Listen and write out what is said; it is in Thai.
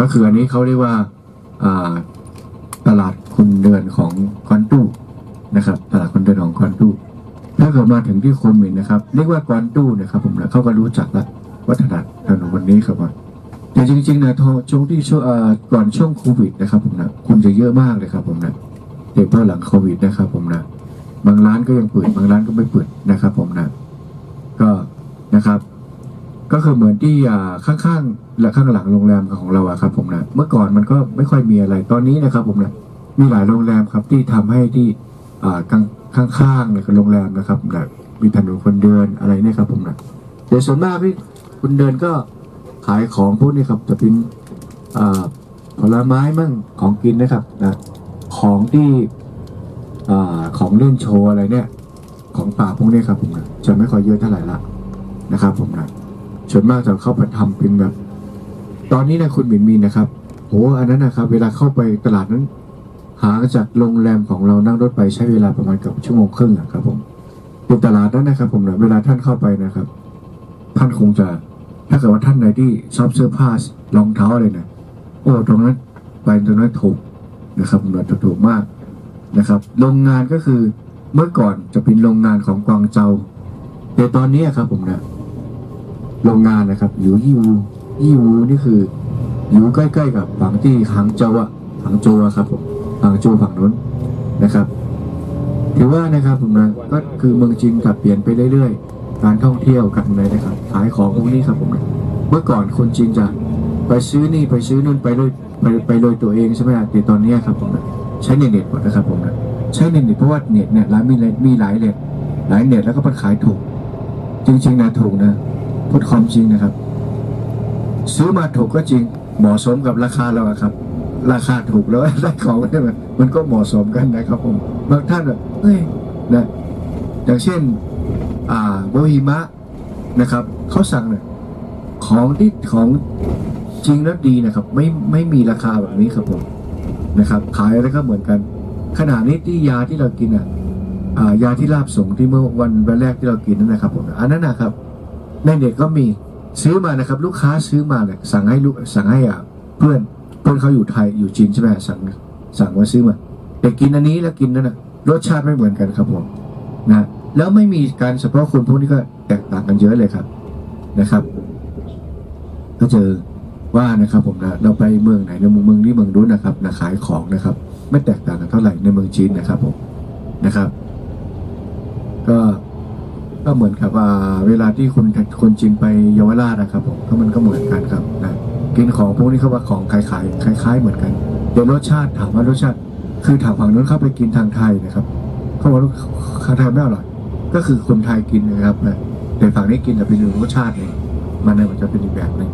ก็คืออันนี้เขาเรียกว่าตลาดคนเดินของคอนตู้นะครับ ตลาดคนเดินของคอนตู้ถ้าเกิดมาถึงที่โคมินนะครับเรียกว่ากอนตู้นะครับผมนะเขาก็รู้จักละวัฒนธรรมถนนวันนี้ครับว่าแต่จริงๆนะทอช่วงที่ช่วงก่อนช่วงโควิดนะครับผมนะคนจะเยอะมากเลยครับผมนะเดี๋ยวพอหลังโควิดนะครับผมนะบางร้านก็ยังเปิดบางร้านก็ไม่เปิดนะครับผมนะก็นะครับ ก็คือเหมือนที่ข้างๆและข้างหลังโรงแรมของเราอะครับ ผมนะเมื่อก่อนมันก็ไม่ค่อยมีอะไรตอนนี้นะครับ ผมนะมีหลายโรงแรมครับที่ทำให้ที่อ่างข้างๆเนี่ยโรงแรมนะครับนะมีถนนคนเดินอะไรเนี่ยครับ ผมนะเดี๋ยส่วนมากที่คุณเดินก็ขายของพวกนี้ครับจะเป็นผลไม้มั่งของกินนะครับนะของที่อของเล่นโชว์อะไรเนี่ย ของป่าพวกนี้ครับผมนะจะไม่ค่อยเยอะเท่าไหร่ละนะครับผมนะ ส่วนมากจะเข้าไปทำเป็นแบบ ตอนนี้นะคุณหมินมีนะครับโหอันนั้นนะครับ เวลาเข้าไปตลาดนั้น หาจากโรงแรมของเรานั่งรถไปใช้เวลาประมาณกับชั่วโมงครึ่งอะครับ ผมเป็นตลาดนั้นนะครับ ผมนะเวลาท่านเข้าไปนะครับ ท่านคงจะ ถ้าเกิดว่าท่านไหนที่ชอบเสื้อผ้ารองเท้าอะไรนะโอ้ตรงนั้นไปตรงนั้นถูกนะครับผมนะถูกมากนะครับโรงงานก็คือเมื่อก่อนจะเป็นโรงงานของกวางเจาแต่ตอนนี้ครับผมนะ โรงงานนะครับอยู่ยี่วูยี่วูนี่คืออยู่ใกล้ๆกับฝั่งที่หางเจาอะหางโจวอะครับผมหางโจวฝั่งนู้นนะครับถือว่านะครับผมนะก็คือเมืองจีนกับเปลี่ยนไปเรื่อยๆ การท่องเที่ยวกันเลยนะครับขายของพวกนี้ครับผมนะเมื่อก่อนคนจีนจะไปซื้อนี่ไปซื้อนู่นไปเลยไปไปโดยตัวเองใช่ไหมแต่ตอนนี้ครับผมนะใช้เน็ตหมดนะครับผมนะใช้เน็ตเพราะว่าเน็ตเนี่ยร้านมีหลายมีหลายเน็ตหลายเน็ตแล้วก็มันขายถูก จริงๆนะถูกนะ พูดความจริงนะครับ ซื้อมาถูกก็จริง เหมาะสมกับราคาเราอะครับ ราคาถูกแล้วได้ของเนี่ยมันมันก็เหมาะสมกันนะครับผมบางท่านแบบเฮ้ยนะอย่างเช่น อ่าโบฮิมะนะครับเขาสั่งเนี่ยของที่ของจริงแล้วดีนะครับ ไม่ไม่มีราคาแบบนี้ครับผมนะครับขายอะไรก็เหมือนกัน ขนาดนี้ที่ยาที่เรากินอะอ่ายาที่ราบส่งที่เมื่อวันวันแรกที่เรากินนั่นนะครับผมอันนั้นนะครับ ในเน็ตก็มีซื้อมานะครับ ลูกค้าซื้อมาเนี่ยสั่งให้ลูกสั่งให้อะเพื่อนเพื่อนเขาอยู่ไทยอยู่จีนใช่ไหมสั่งสั่งมาซื้อมาแต่กินอันนี้แล้วกินนั่นนะรสชาติไม่เหมือนกันครับผมนะแล้วไม่มีการเฉพาะคนพวกนี้ก็แตกต่างกันเยอะเลยครับนะครับ ก็เจอว่านะครับผมนะเราไปเมืองไหนในเมืองเมืองนี้เมืองนู้นนะครับนะขายของนะครับ ไม่แตกต่างกันเท่าไหร่ในเมืองจีนนะครับผมนะครับ ก็ ก็เหมือนกับว่าเวลาที่คนคนจีนไปเยาวราชนะครับผมก็มันก็เหมือนกันครับนะกินของพวกนี้เขาว่าของคล้ายๆคล้าย ๆ เหมือนกันเดี๋ยวรสชาติถามว่ารสชาติ คือถามฝั่งนู้นเข้าไปกินทางไทยนะครับเขาบอกว่าทางไทยไม่อร่อยก็คือคนไทยกินนะครับนะแต่ฝั่งนี้กินแต่เป็นรสชาติเองมันเนี่ยมันจะเป็นอีกแบบหนึ่ง